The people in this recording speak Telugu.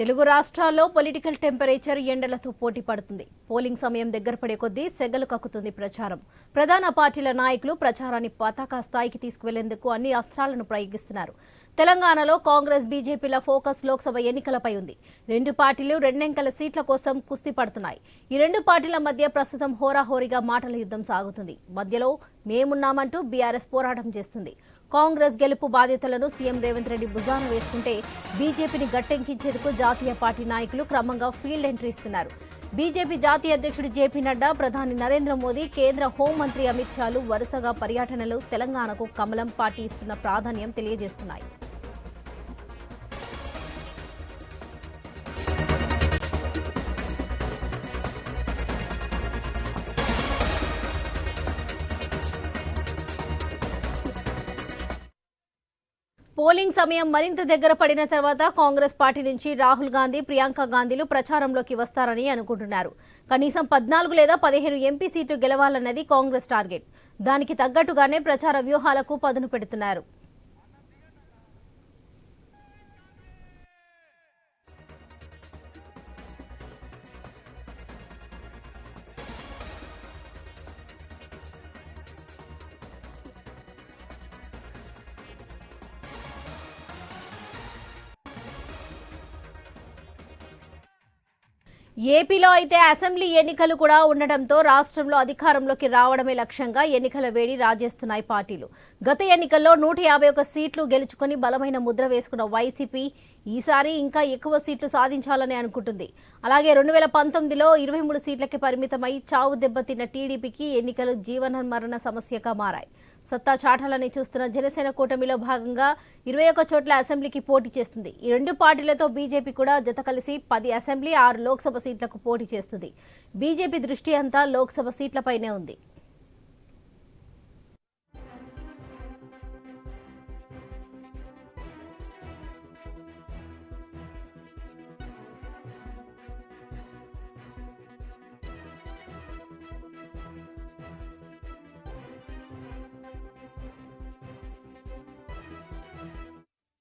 తెలుగు రాష్ట్రాల్లో పొలిటికల్ టెంపరేచర్ ఎండలతో పోటీ పడుతుంది. పోలింగ్ సమయం దగ్గర పడే కొద్దీ సెగలు కక్కుతుంది ప్రచారం. ప్రధాన పార్టీల నాయకులు ప్రచారాన్ని పతాకా స్థాయికి తీసుకువెళ్ళేందుకు అన్ని అస్త్రాలను ప్రయోగిస్తున్నారు. తెలంగాణలో కాంగ్రెస్ బీజేపీల ఫోకస్ లోక్సభ ఎన్నికలపై ఉంది. రెండు పార్టీలు రెండెంకల సీట్ల కోసం కుస్తీ పడుతున్నాయి. ఈ రెండు పార్టీల మధ్య ప్రస్తుతం హోరాహోరీగా మాటల యుద్ధం సాగుతుంది. మధ్యలో మేమున్నామంటూ బీఆర్ఎస్ పోరాటం చేస్తుంది. కాంగ్రెస్ గెలుపు బాధ్యతలను సీఎం రేవంత్ రెడ్డి భుజాన వేసుకుంటే బీజేపీని గట్టెంకించేందుకు జాతీయ పార్టీ నాయకులు క్రమంగా ఫీల్డ్ ఎంట్రీ ఇస్తున్నారు. బీజేపీ జాతీయ అధ్యక్షుడు జేపీ నడ్డా ప్రధాని నరేంద్ర మోదీ కేంద్ర హోంమంత్రి అమిత్ షాలు వరుసగా పర్యటనలు తెలంగాణకు కమలం పార్టీ ఇస్తున్న ప్రాధాన్యం తెలియజేస్తున్నాయి. పోలింగ్ సమయం మరింత దగ్గర పడిన తర్వాత కాంగ్రెస్ పార్టీ నుంచి రాహుల్ గాంధీ ప్రియాంక గాంధీలు ప్రచారంలోకి వస్తారని అనుకుంటున్నారు. కనీసం పద్నాలుగు లేదా పదిహేను ఎంపీ సీటు గెలవాలన్నది కాంగ్రెస్ టార్గెట్. దానికి తగ్గట్టుగానే ప్రచార వ్యూహాలకు పదును పెడుతున్నారు. ఏపీలో అయితే అసెంబ్లీ ఎన్నికలు కూడా ఉండటంతో రాష్ట్రంలో అధికారంలోకి రావడమే లక్ష్యంగా ఎన్నికల వేడి రాజేస్తున్నాయి పార్టీలు. గత ఎన్నికల్లో నూట యాభై ఒక సీట్లు గెలుచుకుని బలమైన ముద్ర వేసుకున్న వైసీపీ ఈసారి ఇంకా ఎక్కువ సీట్లు సాధించాలని అనుకుంటుంది. అలాగే రెండు వేల పంతొమ్మిదిలో ఇరవై మూడు సీట్లకి పరిమితమై చావు దెబ్బతిన్న టీడీపీకి ఎన్నికలు జీవన మరణ సమస్యగా మారాయి. సత్తా చాటాలని చూస్తున్న జనసేన కూటమిలో భాగంగా ఇరవై ఒక్క చోట్ల అసెంబ్లీకి పోటీ చేస్తుంది. ఈ రెండు పార్టీలతో బీజేపీ కూడా జత కలిసి పది అసెంబ్లీ ఆరు లోక్సభ సీట్లకు పోటీ చేస్తుంది. బీజేపీ దృష్టి అంతా లోక్సభ సీట్లపైనే ఉంది.